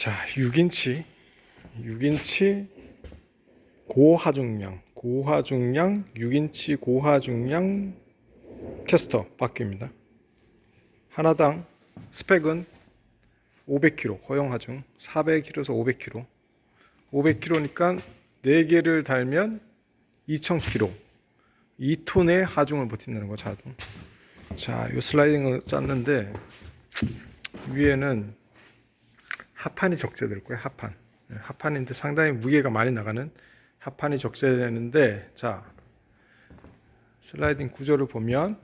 자, 6인치, 6인치 고하중량, 고하중량, 6인치 고하중량 캐스터 바퀴입니다. 하나당 스펙은 500kg, 허용하중 400kg에서 500kg. 500kg니까 4개를 달면 2000kg. 2톤의 하중을 버틴다는 거 자동. 자, 이 슬라이딩을 짰는데 위에는 하판이 적재될 거예요. 하판. 네, 하판인데 상당히 무게가 많이 나가는 하판이 적재되는데 자 슬라이딩 구조를 보면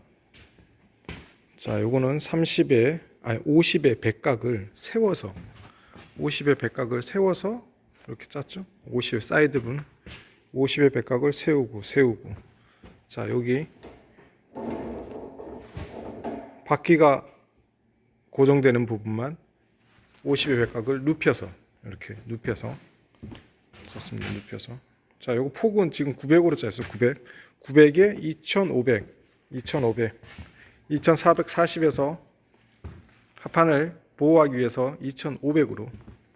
자 요거는 30에 아니 50의 백각을 세워서 50의 백각을 세워서 이렇게 짰죠. 50의 사이드분 50의 백각을 세우고 세우고 자 여기 바퀴가 고정되는 부분만 50의 백각을 눕혀서 이렇게 눕혀서 썼습니다. 눕혀서. 자 요거 폭은 지금 900으로 짰어 900 900에 2500 2500 2440에서 합판을 보호하기 위해서 2500으로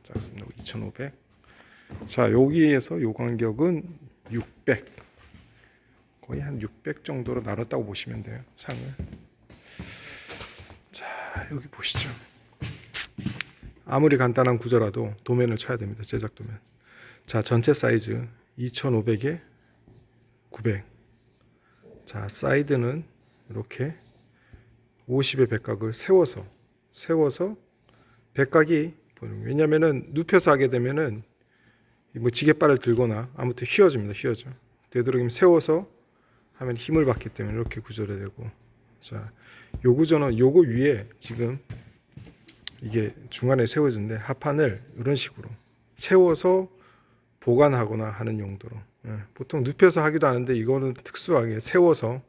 짰습니다. 2500 자 여기에서 요 간격은 600 거의 한 600 정도로 나눴다고 보시면 돼요 상을. 자 여기 보시죠 아무리 간단한 구조라도 도면을 쳐야 됩니다. 제작 도면. 자 전체 사이즈 2500에 900 자 사이드는 이렇게 50의 백각을 세워서 세워서 백각이 왜냐면은 눕혀서 하게 되면은 뭐 지게발을 들거나 아무튼 휘어집니다 휘어져. 되도록이면 세워서 하면 힘을 받기 때문에 이렇게 구조가 되고. 자 요 구조는 요거 위에 지금 이게 중간에 세워진데 하판을 이런 식으로 세워서 보관하거나 하는 용도로 예, 보통 눕혀서 하기도 하는데 이거는 특수하게 세워서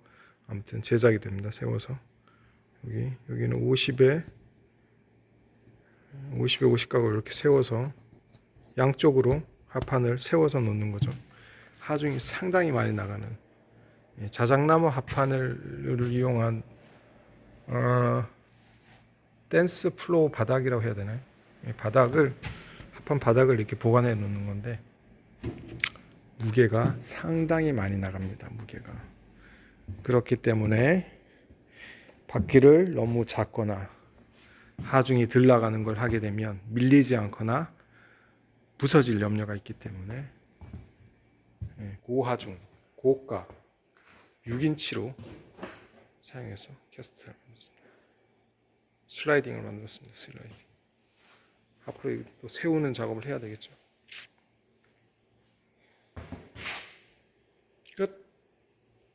아무튼 제작이 됩니다. 세워서. 여기 여기는 50에 50에 50 각을 이렇게 세워서 양쪽으로 하판을 세워서 놓는 거죠. 하중이 상당히 많이 나가는 예, 자작나무 하판을 이용한 어, 댄스 플로우 바닥이라고 해야 되나요? 이 바닥을 합판 바닥을 이렇게 보관해 놓는 건데 무게가 상당히 많이 나갑니다. 무게가 그렇기 때문에 바퀴를 너무 작거나 하중이 들 나가는 걸 하게 되면 밀리지 않거나 부서질 염려가 있기 때문에 예, 고하중, 고가 6인치로 사용해서 캐스트를 만들었습니다. 슬라이딩을 만들었습니다. 슬라이딩. 앞으로 또 세우는 작업을 해야 되겠죠.